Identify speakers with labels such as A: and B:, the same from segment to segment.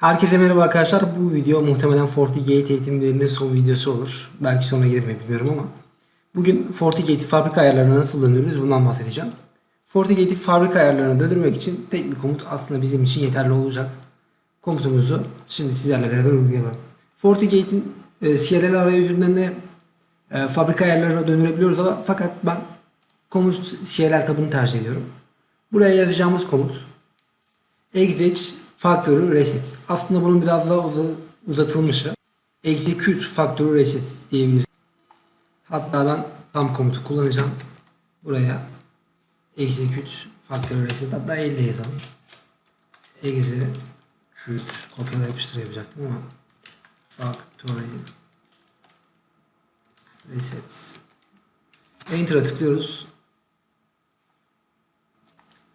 A: Herkese merhaba arkadaşlar. Bu video muhtemelen FortiGate eğitimlerinin son videosu olur. Belki sonra gelir mi bilmiyorum ama. Bugün FortiGate fabrika ayarlarına nasıl döndürürüz bundan bahsedeceğim. FortiGate'i fabrika ayarlarına döndürmek için tek bir komut aslında bizim için yeterli olacak. Komutumuzu şimdi sizlerle beraber uygulayalım. FortiGate'in e, CLL arayüzünden de e, fabrika ayarlarına döndürebiliyoruz ama fakat ben komut CLL tabını tercih ediyorum. Buraya yazacağımız komut exec factory reset. Aslında bunun biraz daha uza- uzatılmışı. Execute factory reset diyebiliriz. Hatta ben tam komutu kullanacağım. Buraya execute factory reset hatta elle yazalım. Execute kopyala yapıştır ama factory reset Enter'a tıklıyoruz.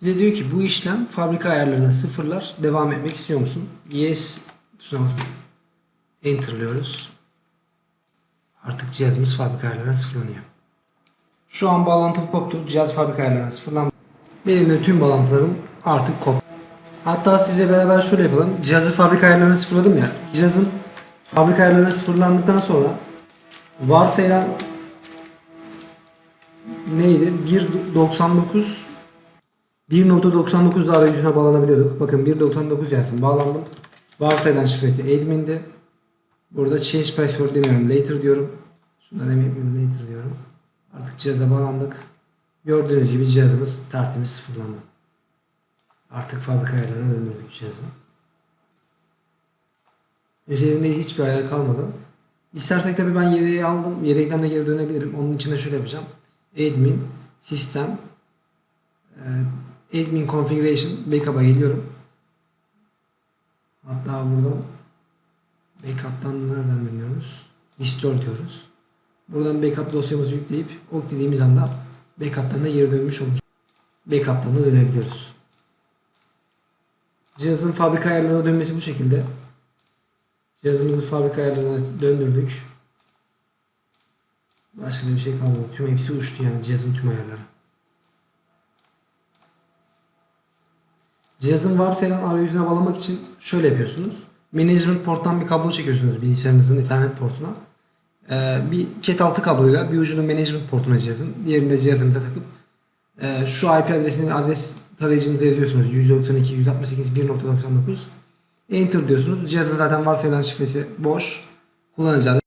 A: Bize diyor ki bu işlem fabrika ayarlarına sıfırlar. Devam etmek istiyor musun? Yes tuşuna basıp enter'lıyoruz. Artık cihazımız fabrika ayarlarına sıfırlanıyor. Şu an bağlantım koptu. Cihaz fabrika ayarlarına sıfırlandı. Benim de tüm bağlantılarım artık koptu. Hatta sizle beraber şöyle yapalım. Cihazı fabrika ayarlarına sıfırladım ya. Cihazın fabrika ayarlarına sıfırlandıktan sonra varsayılan neydi? 1.99 1.99 arayüzüne bağlanabiliyorduk. Bakın 1.99 yazsın. Bağlandım. Varsayılan şifresi admin'di. Burada change password demiyorum. Later diyorum. Şundan emin later diyorum. Artık cihaza bağlandık. Gördüğünüz gibi cihazımız tertemiz sıfırlandı. Artık fabrika ayarlarına döndürdük cihazı. Üzerinde hiçbir ayar kalmadı. İstersek tabii ben yedeği aldım. Yedekten de geri dönebilirim. Onun için de şöyle yapacağım. Admin, sistem, e, admin configuration backup'a geliyorum. Hatta burada backup'tan nereden dönüyoruz? Restore diyoruz. Buradan backup dosyamızı yükleyip ok dediğimiz anda backup'tan da geri dönmüş olacak. Backup'tan da dönebiliyoruz. Cihazın fabrika ayarlarına dönmesi bu şekilde. Cihazımızı fabrika ayarlarına döndürdük. Başka bir şey kalmadı. Tüm hepsi uçtu yani cihazın tüm ayarları. Cihazın varsayılan arayüzüne bağlamak için şöyle yapıyorsunuz. Management porttan bir kablo çekiyorsunuz bilgisayarınızın ethernet portuna. Ee, bir cat altı kabloyla bir ucunu management portuna cihazın, diğerini de cihazınıza takıp e, şu IP adresini adres tarayıcınıza yazıyorsunuz. 192 168 1.99 Enter diyorsunuz. Cihazın zaten varsayılan şifresi boş. Kullanıcı